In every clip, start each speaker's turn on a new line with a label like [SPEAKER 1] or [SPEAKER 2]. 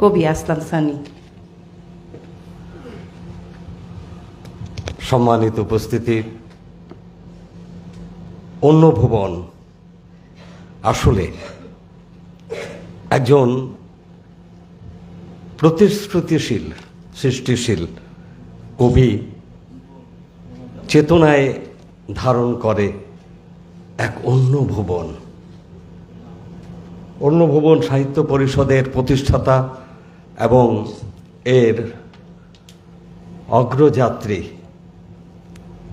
[SPEAKER 1] কবি আসলাম সানি।
[SPEAKER 2] সম্মানিত উপস্থিতি, অন্য ভুবন। আসলে একজন প্রতিশ্রুতিশীল, সৃষ্টিশীল কবি চেতনায় ধারণ করে এক অন্য ভুবন। অন্য ভুবন সাহিত্য পরিষদের প্রতিষ্ঠাতা এবং এর অগ্রযাত্রী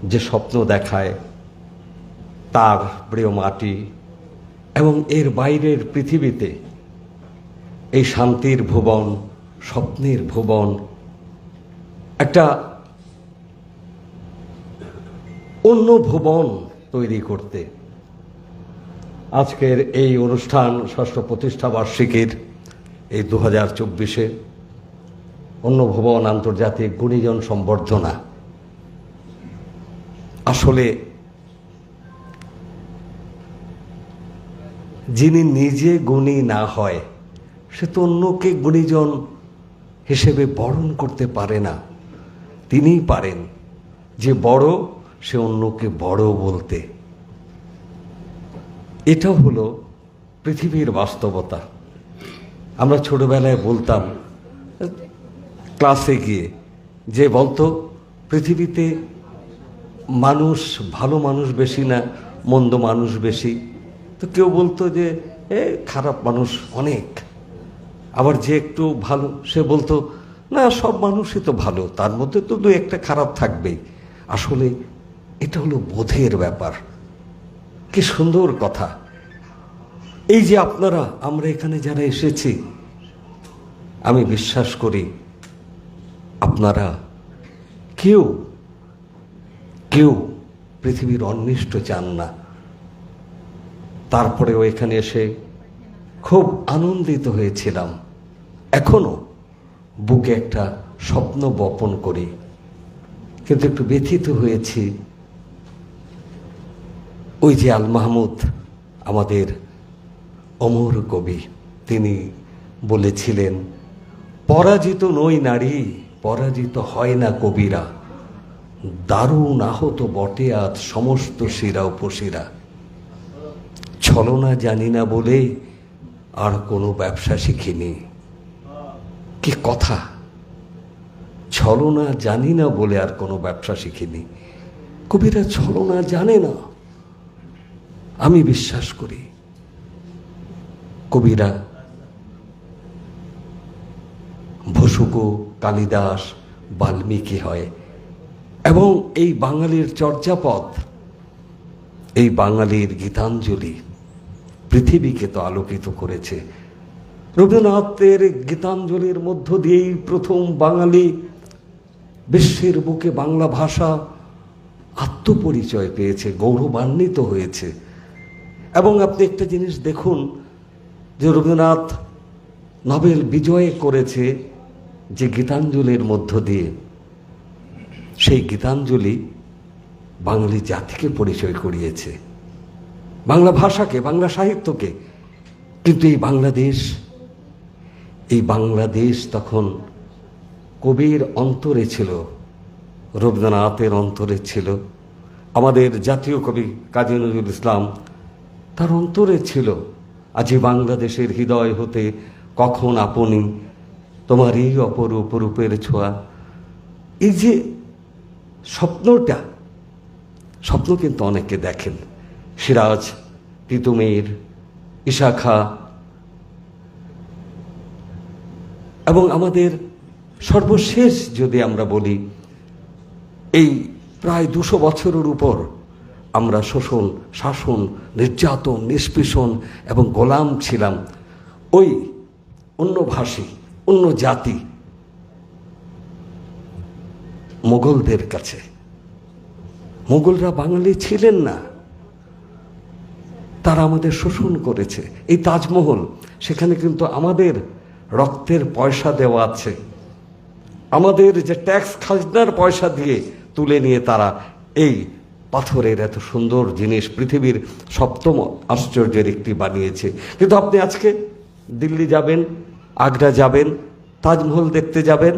[SPEAKER 2] যে স্বপ্ন দেখায়, তার প্রিয় মাটি এবং এর বাইরের পৃথিবীতে এই শান্তির ভুবন, স্বপ্নের ভুবন, একটা অন্য ভুবন তৈরি করতে। আজকের এই অনুষ্ঠান ষষ্ঠ প্রতিষ্ঠা বার্ষিকীর এই দু হাজার চব্বিশে অন্য ভুবন আন্তর্জাতিক গুণীজন সম্বর্ধনা। আসলে যিনি নিজে গুণী না হয়, সে তো অন্যকে গুণীজন হিসেবে বরণ করতে পারে না। তিনিই পারেন, যে বড়, সে অন্যকে বড় বলতে। এটা হলো পৃথিবীর বাস্তবতা। আমরা ছোটবেলায় বলতাম, ক্লাসে গিয়ে, যে বলতো, পৃথিবীতে মানুষ ভালো মানুষ বেশি না মন্দ মানুষ বেশি? তো কেউ বলতো যে, এ, খারাপ মানুষ অনেক। আবার যে একটু ভালো, সে বলতো, না, সব মানুষই তো ভালো, তার মধ্যে তো দু একটা খারাপ থাকবেই। আসলে এটা হলো বোধের ব্যাপার। কি সুন্দর কথা। এই যে আপনারা, আমরা এখানে যারা এসেছি, আমি বিশ্বাস করি আপনারা কেউ কেউ পৃথিবীর অন্বিষ্ট চান না। তারপরেও এখানে এসে খুব আনন্দিত হয়েছিলাম। এখনও বুকে একটা স্বপ্ন বপন করি। কিন্তু একটু ব্যথিত হয়েছি। ওই যে আল মাহমুদ আমাদের অমর কবি, তিনি বলেছিলেন, পরাজিত নই নারী, পরাজিত হয় না কবিরা। দারুণ আহত বটে আজ সমস্ত শিরা উপশিরা। ছলনা জানি না বলে আর কোনো ব্যবসা শিখিনি। কি কথা! ছলনা জানি না বলে আর কোনো ব্যবসা শিখিনি। কবিরা ছলনা জানে না। আমি বিশ্বাস করি কবিরা, ভসুকো, কালিদাস, বাল্মীকি হয়। এবং এই বাঙালির চর্যাপদ, এই বাঙালির গীতাঞ্জলি পৃথিবীকে তো আলোকিত করেছে। রবীন্দ্রনাথের গীতাঞ্জলির মধ্য দিয়েই প্রথম বাঙালি বিশ্বের বুকে বাংলা ভাষা আত্মপরিচয় পেয়েছে, গৌরবান্বিত হয়েছে। এবং আপনি একটা জিনিস দেখুন যে রবীন্দ্রনাথ নোবেল বিজয় করেছে যে গীতাঞ্জলির মধ্য দিয়ে, সেই গীতাঞ্জলি বাঙালি জাতিকে পরিচয় করিয়েছে, বাংলা ভাষাকে, বাংলা সাহিত্যকে। কিন্তু এই বাংলাদেশ এই বাংলাদেশ তখন কবির অন্তরে ছিল, রবীন্দ্রনাথের অন্তরে ছিল, আমাদের জাতীয় কবি কাজী নজরুল ইসলাম তার অন্তরে ছিল। আজি বাংলাদেশের হৃদয় হতে কখন আপনি তোমার এই অপরূপ রূপের ছোঁয়া? এই যে স্বপ্নটা, স্বপ্ন কিন্তু অনেকে দেখেন। সিরাজ তিতুমির ইশাখা এবং আমাদের সর্বশেষ যদি আমরা বলি, এই প্রায় দুশো বছরের উপর আমরা শোষণ, শাসন, নির্যাতন, নিষ্পেষণ এবং গোলাম ছিলাম। ওই অন্য ভাষী, অন্য জাতি মোগলদের কাছে। মোগলরা বাঙালি ছিলেন না। তারা আমাদের শোষণ করেছে। এই তাজমহল, সেখানে কিন্তু আমাদের রক্তের পয়সা দেওয়া আছে। আমাদের যে ট্যাক্স খাজনার পয়সা দিয়ে তুলে নিয়ে তারা এই পাথরের এত সুন্দর জিনিস পৃথিবীর সপ্তম আশ্চর্যের একটি বানিয়েছে। কিন্তু আপনি আজকে দিল্লি যাবেন, আগ্রা যাবেন, তাজমহল দেখতে যাবেন,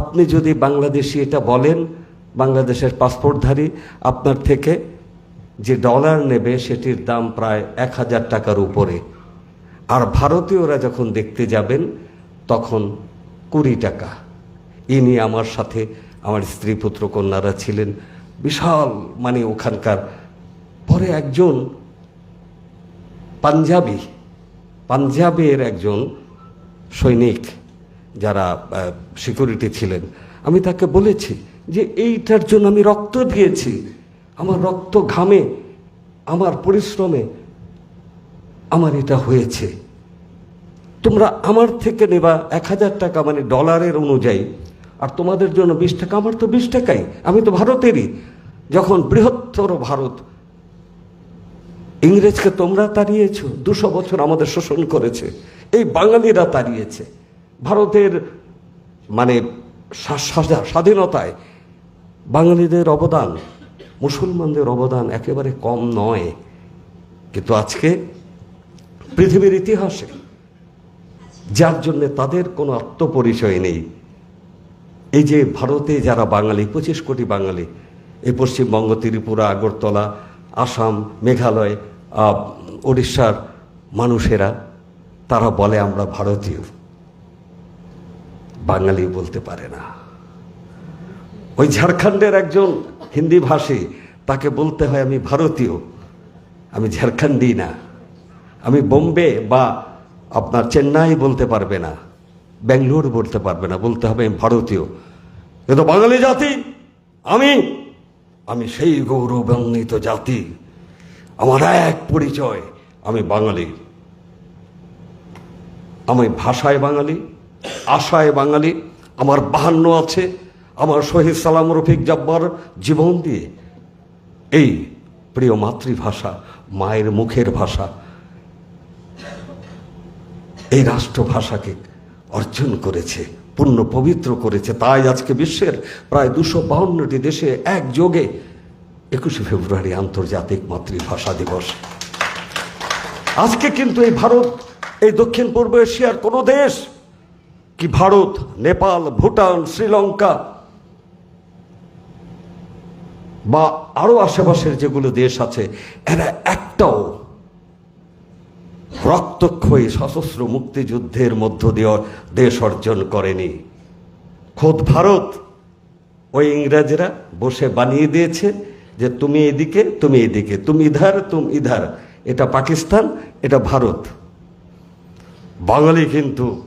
[SPEAKER 2] আপনি যদি বাংলাদেশি এটা বলেন, বাংলাদেশের পাসপোর্টধারী, আপনার থেকে যে ডলার নেবে সেটির দাম প্রায় এক হাজার টাকার উপরে। আর ভারতীয়রা যখন দেখতে যাবেন, তখন কুড়ি টাকা। ইনি আমার সাথে, আমার স্ত্রী পুত্র কন্যারা ছিলেন বিশাল মানে ওখানকার। পরে একজন পাঞ্জাবি, পাঞ্জাবের একজন সৈনিক যারা সিকিউরিটি ছিলেন। আমি তাকে বলেছি যে এইটার জন্য আমি রক্ত দিয়েছি। আমার রক্ত ঘামে, আমার পরিশ্রমে আমার এটা হয়েছে। তোমরা আমার থেকে নেবা এক হাজার টাকা মানে ডলারের অনুযায়ী আর তোমাদের জন্য বিশ টাকা, আমার তো বিশ টাকাই, আমি তো ভারতেরই। যখন বৃহত্তর ভারত, ইংরেজকে তোমরা তাড়িয়েছ, দুশো বছর আমাদের শোষণ করেছে, এই বাঙালিরা তাড়িয়েছে। ভারতের মানে স্বা- স্বা- স্বাধীনতায় বাঙালিদের অবদান, মুসলমানদের অবদান একেবারে কম নয়। কিন্তু আজকে পৃথিবীর ইতিহাসে, যার জন্য তাদের কোনো আত্মপরিচয় নেই এই যে ভারতে যারা বাঙালি, পঁচিশ কোটি বাঙালি, এই পশ্চিমবঙ্গ, ত্রিপুরা, আগরতলা, আসাম, মেঘালয় উড়িষ্যার মানুষেরা, তারা বলে আমরা ভারতীয়। বাঙালি বলতে পারে না। ওই ঝাড়খণ্ডের একজন হিন্দি ভাষী, তাকে বলতে হয়, আমি ভারতীয়। আমি ঝাড়খণ্ডই না। আমি বোম্বে বা আপনার চেন্নাই বলতে পারবে না। ব্যাঙ্গালোর বলতে পারবে না, বলতে হবে ভারতীয়। কিন্তু বাঙালি জাতি, আমি আমি সেই গৌরবান্বিত জাতি। আমার এক পরিচয়, আমি বাঙালি। আমি ভাষায় বাঙালি, আশায় বাঙালি, আমার বাহান্ন আছে, আমার শহীদ সালাম রফিক জব্বার জীবন দিয়ে। এই প্রিয় মাতৃভাষা, মায়ের মুখের ভাষা, এই রাষ্ট্রভাষাকে অর্জন করেছে পূর্ণ পবিত্র করেছে। তাই আজকে বিশ্বের প্রায় দুশো বাউন্নটি দেশে একযোগে একুশে ফেব্রুয়ারি আন্তর্জাতিক মাতৃভাষা দিবস। আজকে কিন্তু এই ভারত, এই দক্ষিণ পূর্ব এশিয়ার কোনো দেশ, কি ভারত, নেপাল, ভুটান, শ্রীলঙ্কা বা আরও আশেপাশের যেগুলো দেশ আছে, এরা একটাও রক্তক্ষয়ী সশস্ত্র মুক্তিযুদ্ধের মধ্য দিয়ে দেশ অর্জন করেনি। খোদ ভারত, ওই ইংরেজরা বসে বানিয়ে দিয়েছে যে তুমি এদিকে তুমি এদিকে, তুমি ইধার তুমি ইধার। এটা পাকিস্তান, এটা ভারত। বাঙালি কিন্তু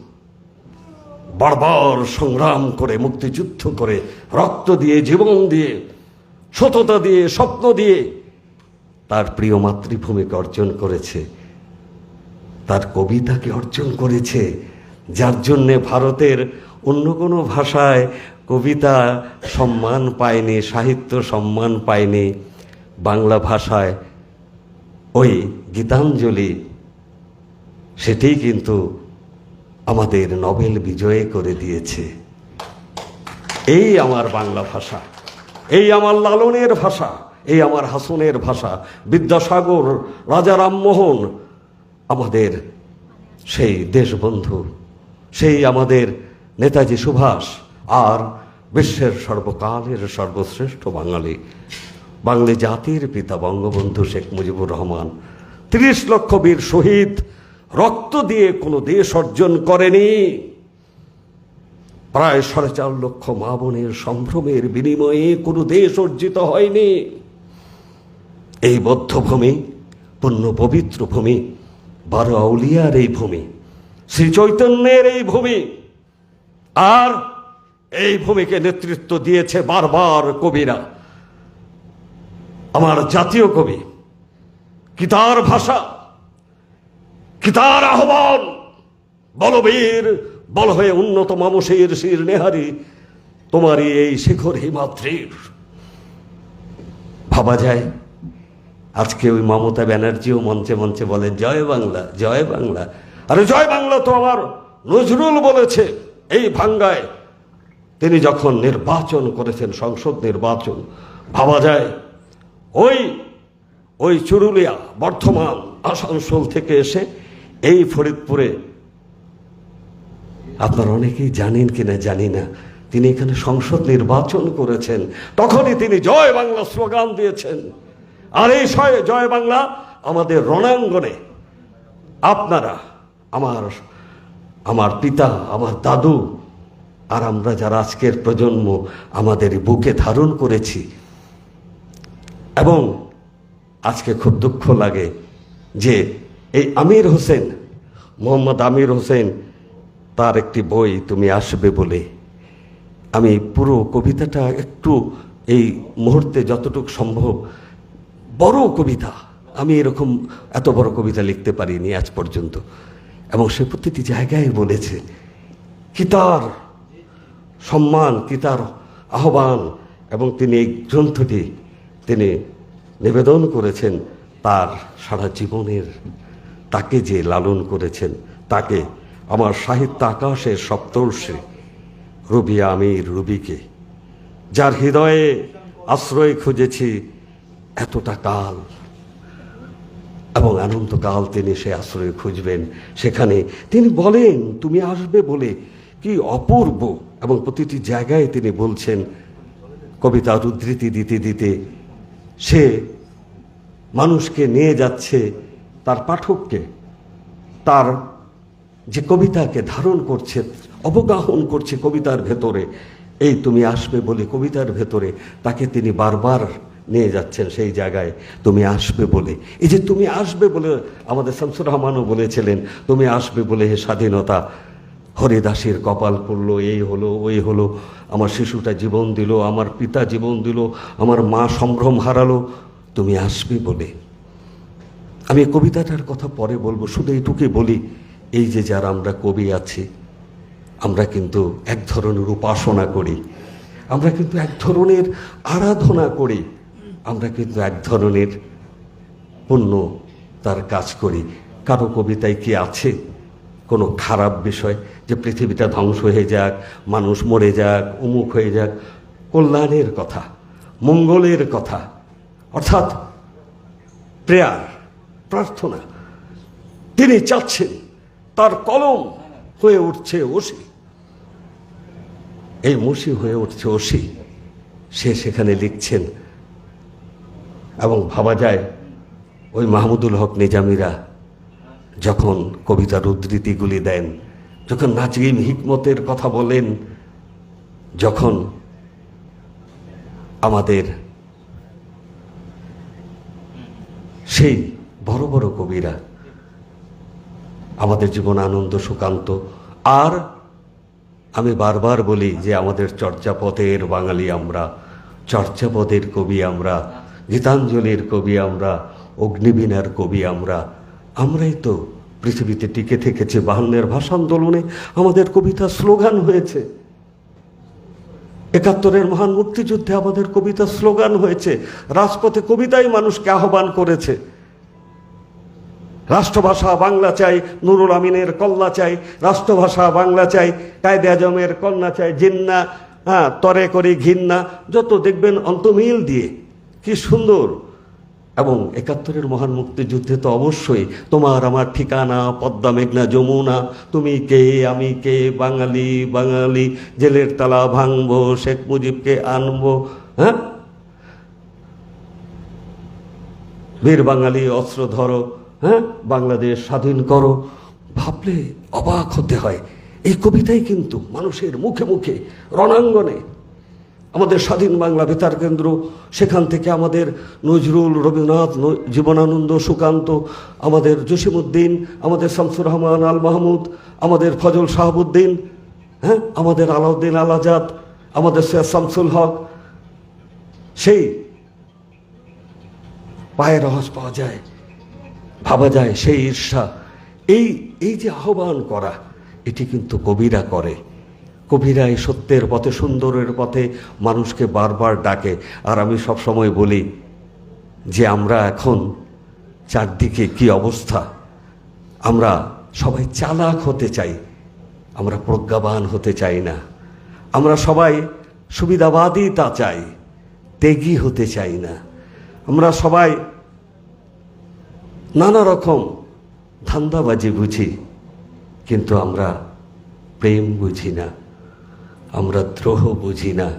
[SPEAKER 2] বারবার সংগ্রাম করে, মুক্তিযুদ্ধ করে, রক্ত দিয়ে, জীবন দিয়ে, সততা দিয়ে, স্বপ্ন দিয়ে তার প্রিয় মাতৃভূমিকে অর্জন করেছে। তার কবিতাকে অর্জন করেছে, যার জন্যে ভারতের অন্য কোনো ভাষায় কবিতা সম্মান পায়নি, সাহিত্য সম্মান পায়নি। বাংলা ভাষায় ওই গীতাঞ্জলি, সেটি কিন্তু আমাদের নোবেল বিজয় করে দিয়েছে। এই আমার বাংলা ভাষা, এই আমার লালনের ভাষা, এই আমার হাসনের ভাষা, বিদ্যাসাগর, রাজা রামমোহন আমাদের সেই দেশবন্ধু, সেই আমাদের নেতাজি সুভাষ আর বিশ্বের সর্বকালের সর্বশ্রেষ্ঠ বাঙালি বাঙালি জাতির পিতা বঙ্গবন্ধু শেখ মুজিবুর রহমান। তিরিশ লক্ষ বীর শহীদ, রক্ত দিয়ে কোনো দেশ অর্জন করেনি। প্রায় সাড়ে চার লক্ষ মা বোনের সম্ভ্রমের বিনিময়ে কোনো দেশ অর্জিত হয়নি। এই বদ্ধভূমি পূর্ণ পবিত্র ভূমি বারো আউলিয়ার এই ভূমি, শ্রী চৈতন্যের এই ভূমি, আর এই ভূমিকে নেতৃত্ব দিয়েছে বারবার কবিরা। আমার জাতীয় কবি, কি তার ভাষা, কি তার আহ্বান, বলবীর বল হয়ে উন্নত মামসের শির নেহারি, তোমারই এই শিখর হিমাদ্রির। ভাবা যায় আজকে ওই মমতা ব্যানার্জিও মঞ্চে মঞ্চে বলে, জয় বাংলা জয় বাংলা। আরে, জয় বাংলা তো আমার নজরুল বলেছে এই ভাঙ্গায়। তিনি যখন নির্বাচন করেছেন, সংসদ নির্বাচন, ভাবা যায়, ওই ওই চুরুলিয়া বর্ধমান আসানসোল থেকে এসে এই ফরিদপুরে, আপনারা অনেকেই জানেন কিনা জানি না, তিনি এখানে সংসদ নির্বাচন করেছেন, তখনই তিনি জয় বাংলা স্লোগান দিয়েছেন। আর এই জয় বাংলা আমাদের রণাঙ্গনে। আপনারা, আমার আমার পিতা, আমার দাদু, আর আমরা যারা আজকের প্রজন্ম আমাদের বুকে ধারণ করেছি, এবং আজকে খুব দুঃখ লাগে যে এই আমির হোসেন, মোহাম্মদ আমির হোসেন, তার একটি বই তুমি আসবে বলে। আমি পুরো কবিতাটা একটু এই মুহূর্তে যতটুকু সম্ভব বড় কবিতা। আমি এরকম এত বড় কবিতা লিখতে পারিনি আজ পর্যন্ত। এবং সে প্রতিটি জায়গায় বলেছে, কি তার সম্মান, কি তার আহ্বান? এবং তিনি এই গ্রন্থটি তিনি নিবেদন করেছেন, তার সারা জীবনের তাকে যে লালন করেছেন, তাকে আমার সাহিত্য আকাশের সপ্তর্ষে রবি আমির রুবিকে, যার হৃদয়ে আশ্রয় খুঁজেছি এতটা কাল এবং অনন্তকাল তিনি সে আশ্রয় খুঁজবেন। সেখানে তিনি বলেন, তুমি আসবে বলে কি অপূর্ব? এবং প্রতিটি জায়গায় তিনি বলছেন কবিতার উদ্ধৃতি দিতে দিতে সে মানুষকে নিয়ে যাচ্ছে তার পাঠককে। তার যে কবিতাকে ধারণ করছে, অবগাহন করছে কবিতার ভেতরে, এই তুমি আসবে বলে কবিতার ভেতরে, তাকে তিনি বারবার নিয়ে যাচ্ছেন সেই জায়গায়, তুমি আসবে বলে। এই যে তুমি আসবে বলে আমাদের শামসুর রহমানও বলেছিলেন, তুমি আসবে বলে হে স্বাধীনতা, হরিদাসের কপাল পড়ল, এই হলো, ওই হলো, আমার শিশুটা জীবন দিল, আমার পিতা জীবন দিল, আমার মা সম্ভ্রম হারালো, তুমি আসবে বলে। আমি কবিতাটার কথা পরে বলব, শুধু এইটুকুই বলি, এই যে যারা আমরা কবি আছি, আমরা কিন্তু এক ধরনের উপাসনা করি, আমরা কিন্তু এক ধরনের আরাধনা করি আমরা কিন্তু এক ধরনের পুণ্য তার কাজ করি। কারও কবিতায় কি আছে কোনো খারাপ বিষয়? যে পৃথিবীটা ধ্বংস হয়ে যাক, মানুষ মরে যাক, উমুক হয়ে যাক, কল্যাণের কথা, মঙ্গলের কথা, অর্থাৎ প্রেয়ার, প্রার্থনা, তিনি চাচ্ছেন তার কলম হয়ে উঠছে ওসি। এই মুসি হয়ে উঠছে ওসি। সে সেখানে লিখছেন এবং ভাবা যায়, ওই মাহমুদুল হক নিজামিরা যখন কবিতার উদ্ধৃতিগুলি দেন, যখন নাজিম হিকমতের কথা বলেন, যখন আমাদের সেই বড় বড় কবিরা আমাদের জীবন আনন্দ, সুকান্ত, আর আমি বারবার বলি যে আমাদের চর্যাপথের বাঙালি আমরা চর্যাপথের কবি আমরা গীতাঞ্জলির কবি আমরা, অগ্নিবীণার কবি আমরা, আমরাই তো পৃথিবীতে টিকে থেকেছি বাহান্নের ভাষা আন্দোলনে আমাদের কবিতা স্লোগান হয়েছে। একাত্তরের মহান মুক্তিযুদ্ধে আমাদের কবিতা স্লোগান হয়েছে, রাজপথে কবিতাই মানুষকে আহ্বান করেছে। রাষ্ট্রভাষা বাংলা চাই, নুরুল আমিনের কল্লা চাই, রাষ্ট্রভাষা বাংলা চাই, কায়দে আজমের কন্যা চাই, জিন্না হ্যাঁ তরে করি ঘিন্না। যত দেখবেন অন্তমিল দিয়ে কি সুন্দর। এবং একাত্তরের মহান মুক্তিযুদ্ধে তো অবশ্যই তোমার আমার ঠিকানা, পদ্মা, মেঘনা, যমুনা, তুমি কে, আমি কে, বাঙালি বাঙালি, জেলের তালা ভাঙবো, শেখ মুজিবকে আনব হ্যাঁ? বীর বাঙালি, অস্ত্র ধরো হ্যাঁ? বাংলাদেশ স্বাধীন করো। ভাবলে অবাক হতে হয়। এই কবিতাই কিন্তু মানুষের মুখে মুখে রণাঙ্গনে আমাদের স্বাধীন বাংলা বেতার কেন্দ্র। সেখান থেকে আমাদের নজরুল, রবীন্দ্রনাথ জীবনানন্দ, সুকান্ত, আমাদের জসিমউদ্দিন, আমাদের শামসুর রহমান, আল মাহমুদ, আমাদের ফজল শাহাবুদ্দিন হ্যাঁ আমাদের আলাউদ্দিন আল আজাদ, আমাদের সৈয়দ শামসুল হক। সেই পায়ের আওয়াজ পাওয়া যায়, ভাবা যায় সেই ঈর্ষা। এই এই যে আহ্বান করা, এটি কিন্তু কবিরা করে। কবিরা এই সত্যের পথে, সুন্দরের পথে মানুষকে বারবার ডাকে। আর আমি সব সময় বলি যে আমরা এখন চারদিকে কি অবস্থা? আমরা সবাই চালাক হতে চাই। আমরা প্রজ্ঞাবান হতে চাই না। আমরা সবাই সুবিধাবাদী তা চাই, ত্যাগী হতে চাই না। আমরা সবাই নানা রকম ধান্দাবাজি বুঝি, কিন্তু আমরা প্রেম বুঝি না। আমরা দ্রোহ বুঝি না।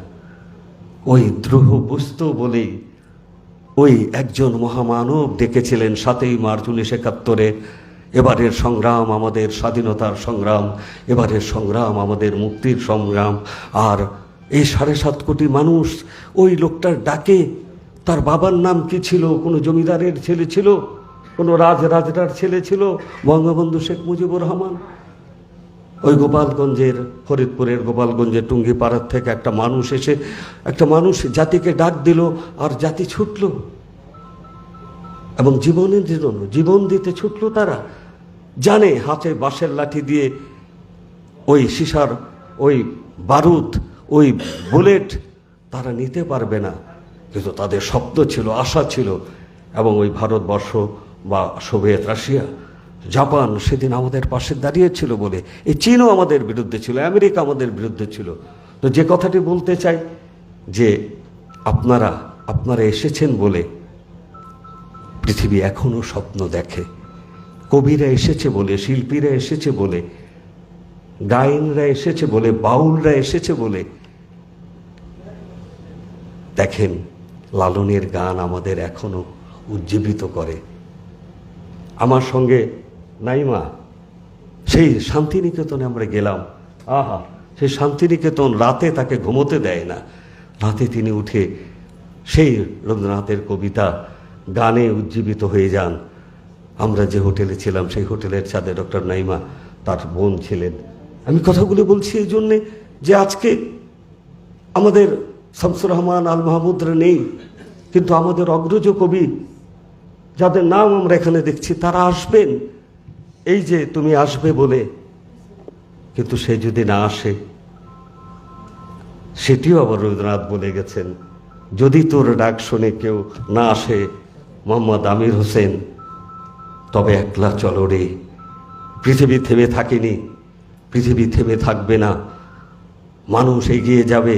[SPEAKER 2] ওই দ্রোহ বুঝতো বলেই ওই একজন মহামানব ডেকেছিলেন সাতই মার্চ উনিশ একাত্তরে। এবারের সংগ্রাম আমাদের স্বাধীনতার সংগ্রাম, এবারের সংগ্রাম আমাদের মুক্তির সংগ্রাম। আর এই সাড়ে সাত কোটি মানুষ ওই লোকটার ডাকে, তার বাবার নাম কি ছিল? কোনো জমিদারের ছেলে ছিল? কোনো রাজ রাজরার ছেলে ছিল? বঙ্গবন্ধু শেখ মুজিবুর রহমান। ওই গোপালগঞ্জের, ফরিদপুরের গোপালগঞ্জের টুঙ্গিপাড়ার থেকে একটা মানুষ এসে, একটা মানুষ জাতিকে ডাক দিল আর জাতি ছুটল। এবং জীবনের জন্য জীবন দিতে ছুটল তারা। জানে হাতে বাঁশের লাঠি দিয়ে ওই সিসার, ওই বারুদ, ওই বুলেট তারা নিতে পারবে না। কিন্তু তাদের স্বপ্ন ছিল, আশা ছিল। এবং ওই ভারতবর্ষ বা সোভিয়েত রাশিয়া জাপান সেদিন আমাদের পাশে দাঁড়িয়েছিল বলে। এই চীনও আমাদের বিরুদ্ধে ছিল, আমেরিকা আমাদের বিরুদ্ধে ছিল। তো যে কথাটি বলতে চাই, যে আপনারা আপনারা এসেছেন বলে পৃথিবী এখনও স্বপ্ন দেখে। কবিরা এসেছে বলে, শিল্পীরা এসেছে বলে, গায়নরা এসেছে বলে, বাউলরা এসেছে বলে। দেখেন, লালনের গান আমাদের এখনও উজ্জীবিত করে। আমার সঙ্গে নাইমা, সেই শান্তিনিকেতনে আমরা গেলাম। আহা, সেই শান্তিনিকেতন রাতে তাকে ঘুমোতে দেয় না। রাতে তিনি উঠে সেই রবীন্দ্রনাথের কবিতা গানে উজ্জীবিত হয়ে যান। আমরা যে হোটেলে ছিলাম, সেই হোটেলের ছাদে ডক্টর নাইমা তার বোন ছিলেন। আমি কথাগুলো বলছি এই জন্যে যে আজকে আমাদের শামসুর রহমান আল মাহমুদরা নেই, কিন্তু আমাদের অগ্রজ কবি, যাদের নাম আমরা এখানে দেখছি, তারা আসবেন। এই যে তুমি আসবে বলে, কিন্তু সে যদি না আসে, সেটিও আবার রবীন্দ্রনাথ বলে গেছেন, যদি তোর ডাক শুনে কেউ না আসে, মোহাম্মদ আমির হোসেন, তবে একলা চলো রে। পৃথিবী থেমে থাকেনি, পৃথিবী থেমে থাকবে না। মানুষ এগিয়ে যাবে,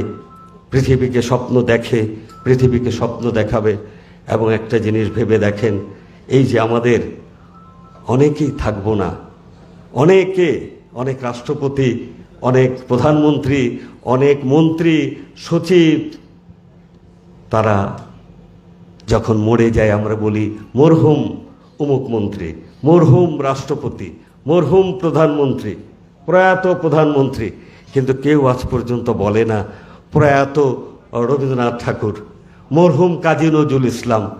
[SPEAKER 2] পৃথিবীকে স্বপ্ন দেখে, পৃথিবীকে স্বপ্ন দেখাবে, এবং একটা জিনিস ভেবে দেখেন, এই যে আমাদের অনেকেই থাকব না। অনেকে, অনেক রাষ্ট্রপতি, অনেক প্রধানমন্ত্রী, অনেক মন্ত্রী, সচিব, তারা যখন মরে যায় আমরা বলি, মরহুম অমুক মন্ত্রী, মরহুম রাষ্ট্রপতি, মরহুম প্রধানমন্ত্রী, প্রয়াত প্রধানমন্ত্রী। কিন্তু কেউ আজ পর্যন্ত বলে না, প্রয়াত রবীন্দ্রনাথ ঠাকুর, মরহুম কাজী নজরুল ইসলাম।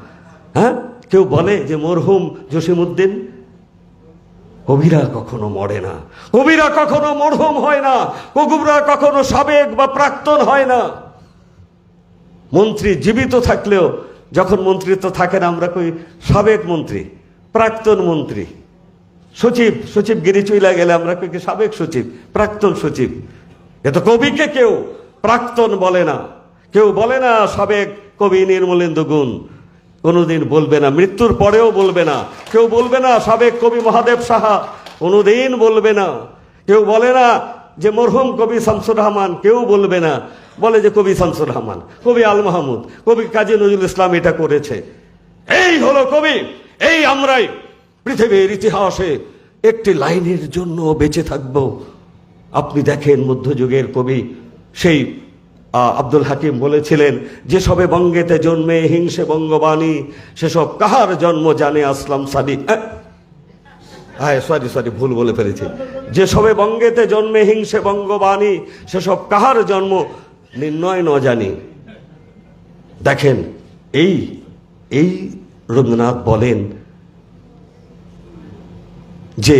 [SPEAKER 2] হ্যাঁ? কেউ বলে যে মরহুম জসিমউদ্দিন? কবিরা কখনো মরে না। কবিরা কখনো মরহম হয় না। কবিরা কখনো সাবেক বা প্রাক্তন হয় না। মন্ত্রী জীবিত থাকলেও যখন মন্ত্রিত্ব না, আমরা কই সাবেক মন্ত্রী, প্রাক্তন মন্ত্রী। সচিব সচিব গিরি চইলা গেলে আমরা কই সাবেক সচিব, প্রাক্তন সচিব। এত কবিকে কেউ প্রাক্তন বলে না। কেউ বলে না সাবেক কবি নির্মলেন্দু গুণ। কোনোদিন বলবে না, মৃত্যুর পরেও বলবে না। কেউ বলবে না, সাবেক কবি মহাদেব সাহা, কোনোদিন বলবে না। কেউ বলে না যে মরহুম কবি শামসুর রহমান, কেউ বলবে না। বলে যে কবি শামসুর রহমান, কবি আল মাহমুদ, কবি কাজী নজরুল ইসলাম এটা করেছে। এই হলো কবি, এই আমরাই পৃথিবীর ইতিহাসে একটি লাইনের জন্য বেঁচে থাকব। আপনি দেখেন মধ্যযুগের কবি, সেই আব্দুল হাকিম বলেছিলেন, যে সবে বঙ্গেতে জন্মে হিংসে বঙ্গবাণী সেসব কাহার জন্ম জানে আসলাম সাদি হ্যাঁ সরি সরি ভুল বলে ফেলেছি। যে সবে বঙ্গেতে জন্মে হিংসে বঙ্গবাণী সেসব কাহার জন্ম নির্ণয় ন জানি। দেখেন, এই এই রবীন্দ্রনাথ বলেন যে,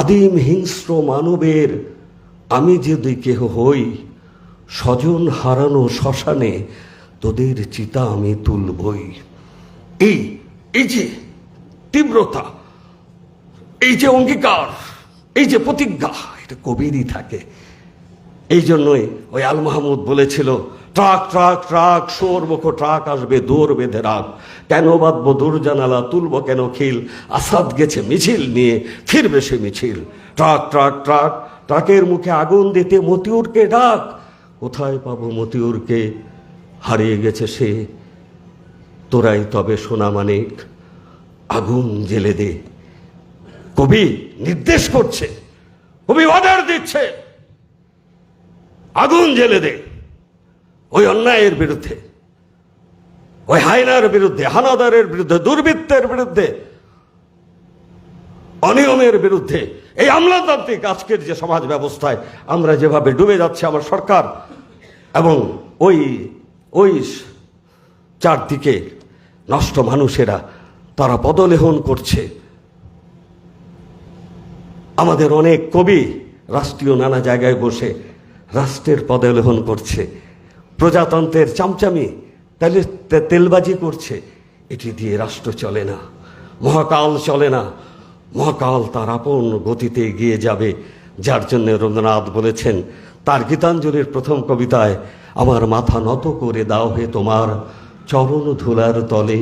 [SPEAKER 2] আদিম হিংস্র মানবের আমি যদি কেহ হই, স্বজন হারানো শ্মশানে তোদের চিতা আমি তুলবই। এই এই যে তীব্রতা, এই যে অঙ্গীকার, এই যে প্রতিজ্ঞা, এটা কবিরই থাকে। এই জন্যই ওই আল মাহমুদ বলেছিল, ট্রাক ট্রাক ট্রাক, সোর মুখো ট্রাক আসবে দৌড় বেঁধে রাখ। কেন বাঁধবো দূর জানালা, তুলবো কেন খিল? আসাদ গেছে মিছিল নিয়ে, ফিরবে সে মিছিল। ট্রাক ট্রাক ট্রাক ট্রাকের মুখে আগুন দিতে মতিউরকে ডাক। কোথায় পাবো মতিউরকে? হারিয়ে গেছে সে। তোরাই তবে সোনা মানিক, আগুন জেলে দে। কবি নির্দেশ করছে, কবি অর্ডার দিচ্ছে, আগুন জেলে দে। ওই অন্যায়ের বিরুদ্ধে, ওই হায়নার বিরুদ্ধে, হানাদারের বিরুদ্ধে, দুর্বৃত্তের বিরুদ্ধে অনিয়মের বিরুদ্ধে এই আমলাতান্ত্রিক আজকের যে সমাজ ব্যবস্থায় আমরা যেভাবে ডুবে যাচ্ছে আমার সরকার এবং ওই ওই চারদিকে নষ্ট মানুষেরা তারা পদলেহন করছে। আমাদের অনেক কবি রাষ্ট্রীয় নানা জায়গায় বসে রাষ্ট্রের পদলেহন করছে। প্রজাতন্ত্রের চামচামি তাহলে তেলবাজি করছে। এটি দিয়ে রাষ্ট্র চলে না, মহাকাল চলে না। মহাকাল তার আপন গতিতে এগিয়ে যাবে, যার জন্য রবীন্দ্রনাথ বলেছেন, তার গীতাঞ্জলির প্রথম কবিতায় আমার মাথা নত করে দাও হে তোমার চরণ ধুলার তলে।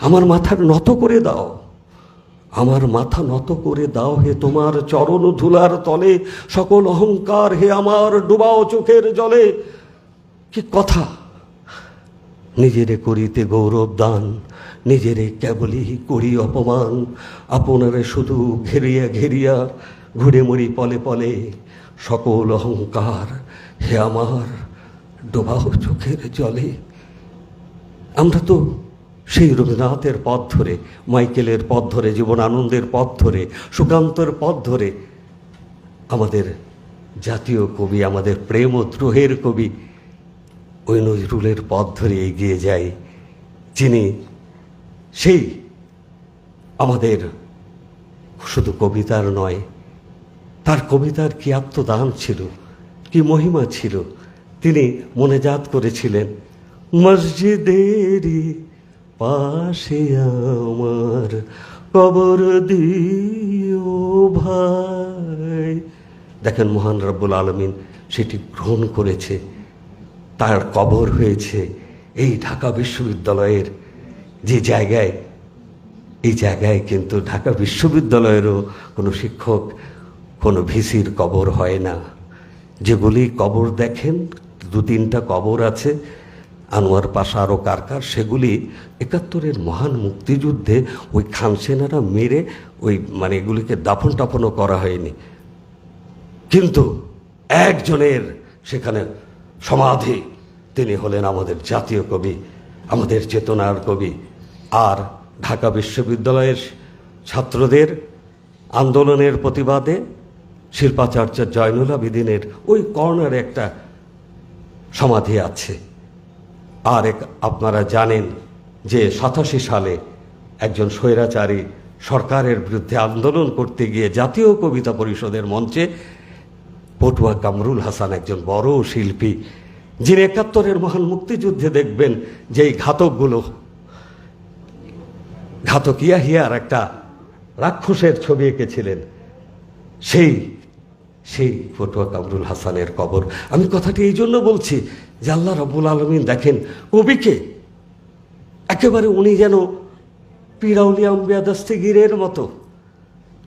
[SPEAKER 2] আমার মাথা নত করে দাও, আমার মাথা নত করে দাও হে তোমার চরণ ধুলার তলে। সকল অহংকার হে আমার, ডুবাও চোখের জলে। কি কথা? নিজেরে করিতে গৌরব দান নিজেরে কেবলই করি অপমান, আপনারে শুধু ঘেরিয়া ঘেরিয়া ঘুরে মরি পলে পলে। সকল অহংকার হে আমার ডোবাহ চোখের জলে। আমরা তো সেই রবীন্দ্রনাথের পথ ধরে, মাইকেলের পথ ধরে জীবন আনন্দের পথ ধরে, সুকান্তর পথ ধরে, আমাদের জাতীয় কবি, আমাদের প্রেম ও দ্রোহের কবি ওই নজরুলের পথ ধরে এগিয়ে যাই যিনি সেই আমাদের শুধু কবিতার নয়, তার কবিতার কি আত্মদান ছিল, কি মহিমা ছিল, তিনি মনেজাত করেছিলেন মসজিদেরই পাশে আমার কবর দিও ভাই। দেখেন, মহান রব্বুল আলমিন সেটি গ্রহণ করেছে, তার কবর হয়েছে এই ঢাকা বিশ্ববিদ্যালয়ের যে জায়গায়, এই জায়গায় কিন্তু ঢাকা বিশ্ববিদ্যালয়েরও কোনো শিক্ষক, কোনো ভিসির কবর হয় না। যেগুলি কবর দেখেন, দু তিনটা কবর আছে, আনোয়ার পাশা আরও কার কার, সেগুলি একাত্তরের মহান মুক্তিযুদ্ধে ওই খানসেনারা মেরে ওই মানে এগুলিকে দাফন টাফনও করা হয়নি। কিন্তু একজনের সেখানে সমাধি, তিনি হলেন আমাদের জাতীয় কবি, আমাদের চেতনার কবি আর ঢাকা বিশ্ববিদ্যালয়ের ছাত্রদের আন্দোলনের প্রতিবাদে শিল্পাচার্য জয়নুল আবিদিনের ওই কর্নারে একটা সমাধি আছে। আর এক আপনারা জানেন যে সাতাশি সালে একজন স্বৈরাচারী সরকারের বিরুদ্ধে আন্দোলন করতে গিয়ে জাতীয় কবিতা পরিষদের মঞ্চে পটুয়া কামরুল হাসান একজন বড় শিল্পী, যিনি একাত্তরের মহান মুক্তিযুদ্ধে দেখবেন যে এই ঘাতকগুলো ঘাতক ইয়াহিয়ার একটা রাক্ষসের ছবি এঁকেছিলেন। সেই সেই পটুয়া কামরুল হাসানের কবর। আমি কথাটি এই জন্য বলছি যে আল্লাহ রব্বুল আলমিন দেখেন কবিকে একেবারে উনি যেন পিরাউলিয়া দস্তিগিরের মতো,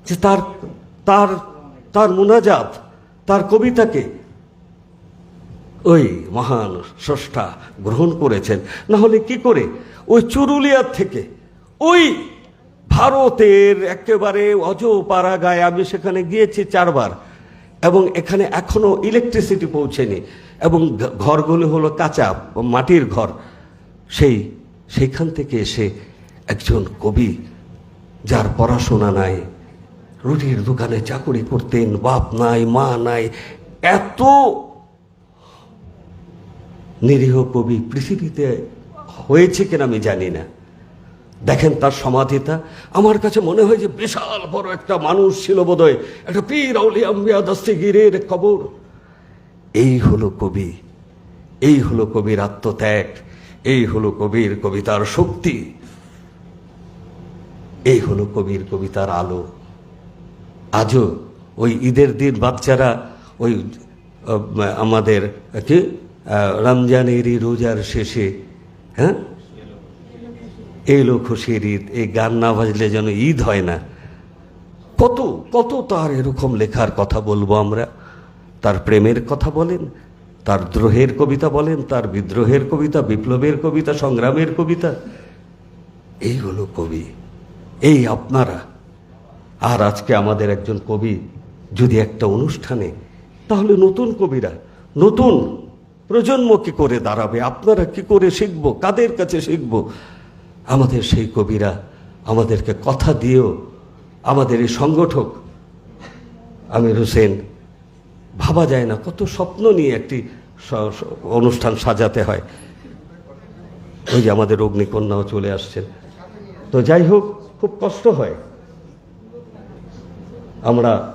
[SPEAKER 2] যে তার তার তার মুনাজাত, তার কবিতাকে ওই মহান স্রষ্টা গ্রহণ করেছেন। না হলে কি করে? ওই চুরুলিয়ার থেকে ওই ভারতের একেবারে অজপাড়া গায়ে আমি সেখানে গিয়েছি চারবার এবং এখানে এখনও ইলেকট্রিসিটি পৌঁছেনি এবং ঘরগুলো হলো কাঁচা মাটির ঘর। সেই, সেইখান থেকে এসে একজন কবি যার পড়াশোনা নাই, রুটির দোকানে চাকুরি করতেন, বাপ নাই, মা নাই, এত নিরীহ কবি পৃথিবীতে হয়েছে কিনা আমি জানি না। দেখেন তার সমাধিটা। আমার কাছে মনে হয় যে বিশাল বড় একটা মানুষ ছিল বোধহয়। একটা পীর আউলিয়া আম্বিয়া দস্তিগিরের খবর এই হলো কবি। এই হলো কবির আত্মত্যাগ। এই হলো কবির কবিতার শক্তি। এই হলো কবির কবিতার আলো। আজও ওই ঈদের দিন বাচ্চারা ওই আমাদের কি রমজানেরই রোজার শেষে হ্যাঁ? এলো খুশির ঈদ এই গান না বাজলে যেন ঈদ হয় না। কত কত তার এরকম লেখার কথা বলব আমরা? তার প্রেমের কথা বলেন, তার দ্রোহের কবিতা বলেন, তার বিদ্রোহের কবিতা, বিপ্লবের কবিতা, সংগ্রামের কবিতা। এই হলো কবি, এই আপনারা। আর আজকে আমাদের একজন কবি যদি একটা অনুষ্ঠানে, তাহলে নতুন কবিরা, নতুন প্রজন্ম কি করে দাঁড়াবে? আপনারা কি করে শিখব? কাদের কাছে শিখব? আমাদের সেই কবিরা আমাদেরকে কথা দিয়েও আমাদের এই সংগঠক আমির হোসেন, ভাবা যায় না কত স্বপ্ন নিয়ে একটি অনুষ্ঠান সাজাতে হয়। ওই যে আমাদের অগ্নিকন্যাও চলে আসছেন। তো যাই হোক, খুব কষ্ট হয়। আমরা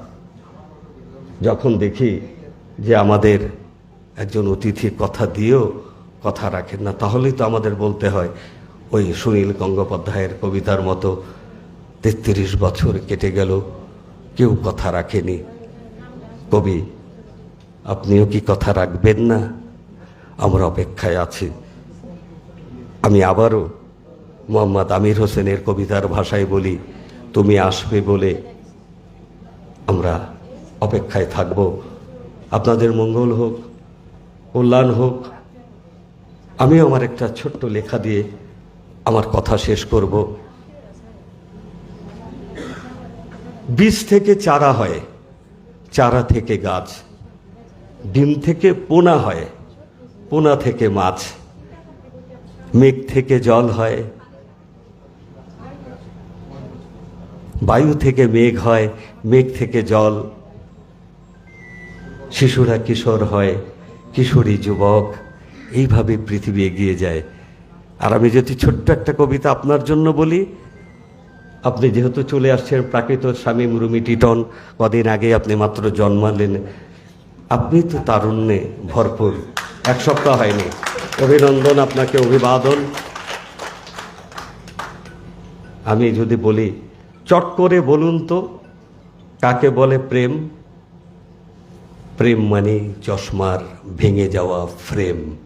[SPEAKER 2] যখন দেখি যে আমাদের একজন অতিথি কথা দিয়েও কথা রাখেন না, তাহলেই তো আমাদের বলতে হয় ওই সুনীল গঙ্গোপাধ্যায়ের কবিতার মতো তেত্রিশ বছর কেটে গেল, কেউ কথা রাখেনি। কবি, আপনিও কি কথা রাখবেন না? আমরা অপেক্ষায় আছি। আমি আবারও মোহাম্মদ আমির হোসেনের কবিতার ভাষায় বলি, তুমি আসবে বলে আমরা অপেক্ষায় থাকব। আপনাদের মঙ্গল হোক, কল্যাণ হোক, আমিও আমার একটা ছোট্ট লেখা দিয়ে আমার কথা শেষ করব। বীজ থেকে চারা হয়, চারা থেকে গাছ, ডিম থেকে পোনা হয়, পোনা থেকে মাছ, মেঘ থেকে জল হয়, বায়ু থেকে মেঘ হয়, মেঘ থেকে জল, শিশুরা কিশোর হয়, কিশোরী যুবক, এইভাবে পৃথিবী এগিয়ে যায়। আর আমি যদি ছোট্ট একটা কবিতা আপনার জন্য বলি, আপনি যেহেতু চলে আসছেন প্রাকৃত স্বামী মুরুমি টিটন, কদিন আগে আপনি মাত্র জন্মালেন আপনি তো তারুণ্যে ভরপুর। এক সপ্তাহ হয়নি। অভিনন্দন আপনাকে, অভিবাদন। আমি যদি বলি, চট করে বলুন তো, কাকে বলে প্রেম? প্রেম মানে চশমার ভেঙে যাওয়া ফ্রেম।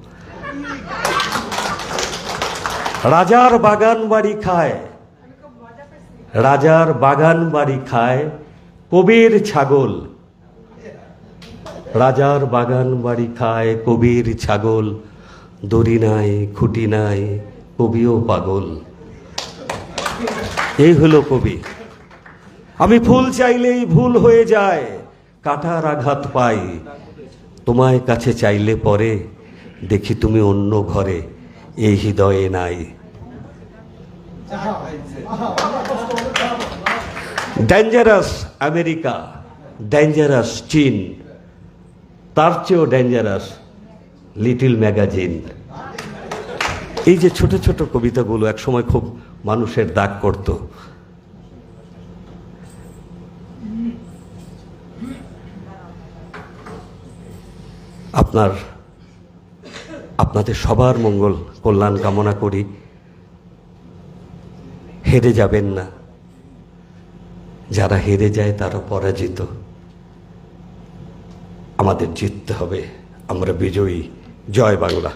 [SPEAKER 2] রাজার বাগান বাড়ি খায়। রাজার বাগান বাড়ি খায় কবির ছাগল। রাজার বাগান বাড়ি খায় কবির ছাগল। দড়ি নাই, খুঁটি নাই, কবিও পাগল। এই হলো কবি। আমি ফুল চাইলেই ভুল হয়ে যায়, কাটার আঘাত পাই। তোমায় কাছে চাইলে পরে দেখি তুমি অন্য ঘরে। এই হৃদয়ে নাই। ডেঞ্জারাস আমেরিকা ডেঞ্জারাস চীন তার চেয়েও ডেঞ্জারাস লিটিল ম্যাগাজিন এই যে ছোট ছোট কবিতাগুলো একসময় খুব মানুষের দাগ করত। আপনার আপনাদের সবার মঙ্গল, কল্যাণ কামনা করি। হেরে যাবেন না। যারা হেরে যায়, তারা পরাজিত। আমাদের জিততে হবে। আমরা বিজয়ী। জয় বাংলা।